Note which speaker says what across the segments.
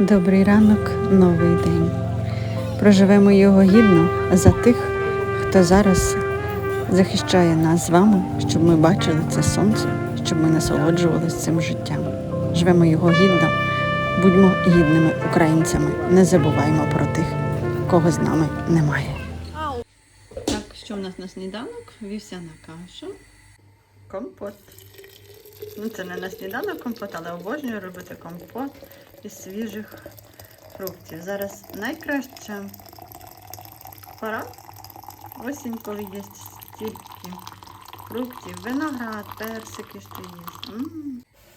Speaker 1: Добрий ранок, новий день. Проживемо його гідно за тих, хто зараз захищає нас з вами, щоб ми бачили це сонце, щоб ми насолоджувалися цим життям. Живемо його гідно, будьмо гідними українцями. Не забуваймо про тих, кого з нами немає. Так, що в нас на сніданок? Вівсяна каша. Компот. Ну, це не на сніданок компот, але обожнюю робити компот із свіжих фруктів. Зараз найкраща пора. Осінь, коли є стільки фруктів, виноград, персики ще є.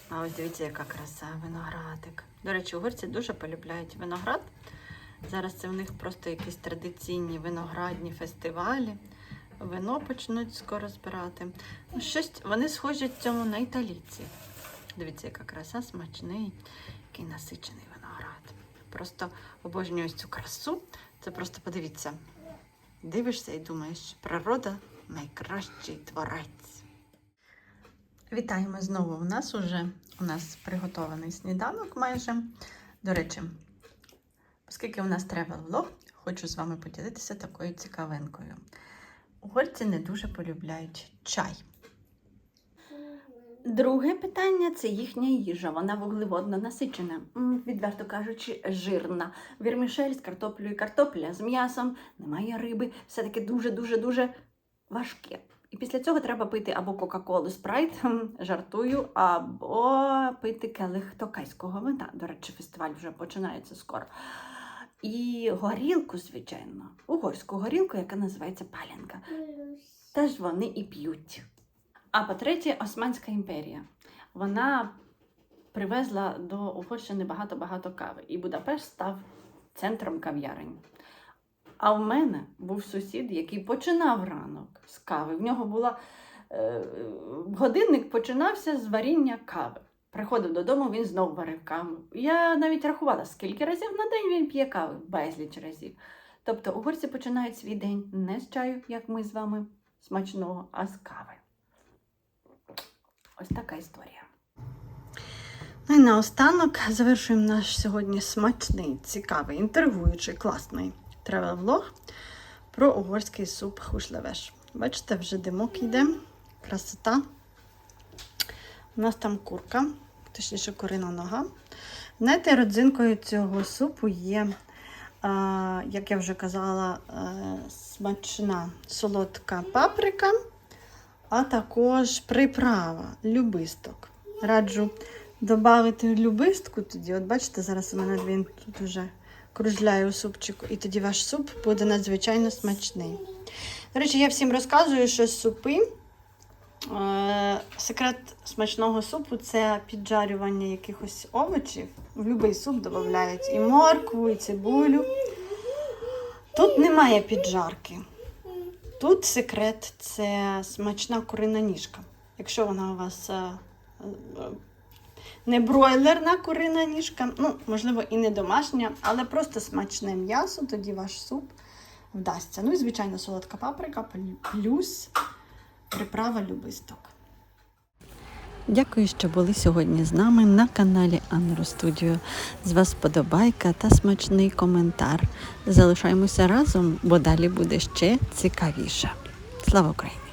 Speaker 1: А ось дивіться, яка краса, виноградик. До речі, угорці дуже полюбляють виноград. Зараз це в них просто якісь традиційні виноградні фестивалі. Вино почнуть скоро збирати. Ну, щось вони схожі цьому на італійців. Дивіться, яка краса, смачний, який насичений виноград. Просто обожнюю цю красу. Це просто подивіться. Дивишся і думаєш, природа найкращий творець. Вітаємо знову. У нас уже у нас приготований сніданок майже. До речі, оскільки у нас тревел влог, хочу з вами поділитися такою цікавинкою. Угорці не дуже полюбляють чай.
Speaker 2: Друге питання це їхня їжа. Вона вуглеводно насичена, відверто кажучи, жирна. Вірмішель з картоплею, картопля з м'ясом, немає риби, все таки дуже дуже дуже важке. І після цього треба пити або Кока-Колу спрайт, жартую, або пити келих токайського вина. До речі, фестиваль вже починається скоро. І горілку, звичайно, угорську горілку, яка називається палянка. Теж вони і п'ють. А по-третє, Османська імперія. Вона привезла до Угорщини багато-багато кави, і Будапешт став центром кав'ярень. А в мене був сусід, який починав ранок з кави. В нього була е, годинник починався з варіння кави. Приходив додому, він знов варив каву. Я навіть рахувала, скільки разів на день він п'є кави, безліч разів. Тобто угорці починають свій день не з чаю, як ми з вами, смачного, а з кави. Ось така історія.
Speaker 1: Ну і наостанок завершуємо наш сьогодні смачний, цікавий, інтригуючий, класний тревел-влог про угорський суп хушлевеш. Бачите, вже димок йде, красота. У нас там курка, точніше курина нога. Знаєте, родзинкою цього супу є, як я вже казала, е, смачна солодка паприка, а також приправа, любисток. Раджу додати любистку тоді. От бачите, зараз у мене він тут вже кружляє у супчику, і тоді ваш суп буде надзвичайно смачний. До речі, я всім розказую, що супи. Е, Секрет смачного супу це піджарювання якихось овочів. В будь-який суп додають і моркву, і цибулю. Тут немає піджарки. Тут секрет це смачна курина ніжка. Якщо вона у вас е, е, не бройлерна курина ніжка, ну, можливо, і не домашня, але просто смачне м'ясо, тоді ваш суп вдасться. Ну і, звичайно, солодка паприка плюс приправа любисток. Дякую, що були сьогодні з нами на каналі Анро Студіо. З вас подобайка та смачний коментар. Залишаємося разом, бо далі буде ще цікавіше. Слава Україні!